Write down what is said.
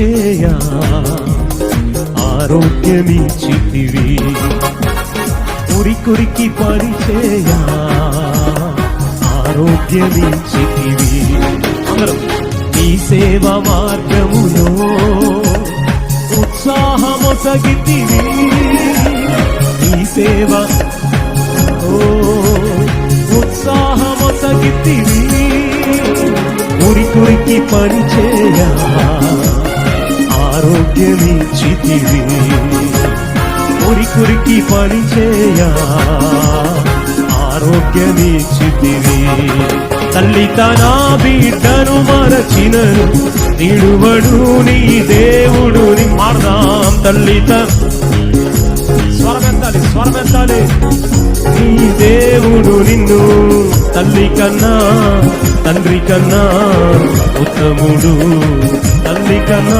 పరిచయ ఆరోగ్యమిచ్చితివి. ఉరికురికి పరిచయ. ఆరోగ్యమిచ్చితివి. అందరం నీ సేవ మార్గములో ఉత్సాహమొసగితివి. నీ సేవ ఓ ఉత్సాహమొసగితివి. ఉరికురికి పరిచయ. ఆరోగ్యమిచ్చితివి ఉరికురికి పరిచయ ఆరోగ్యమిచ్చితివి. తల్లి తన బిడ్డను మరచినను నిడువడు నీ దేవుడు నీ మారదాం తల్లి స్వరమెత్తాలి స్వరమెత్తాలి. నీ దేవుడు నిన్ను తల్లి కన్నా తండ్రి కన్నా ఉత్తముడు తల్లి కన్నా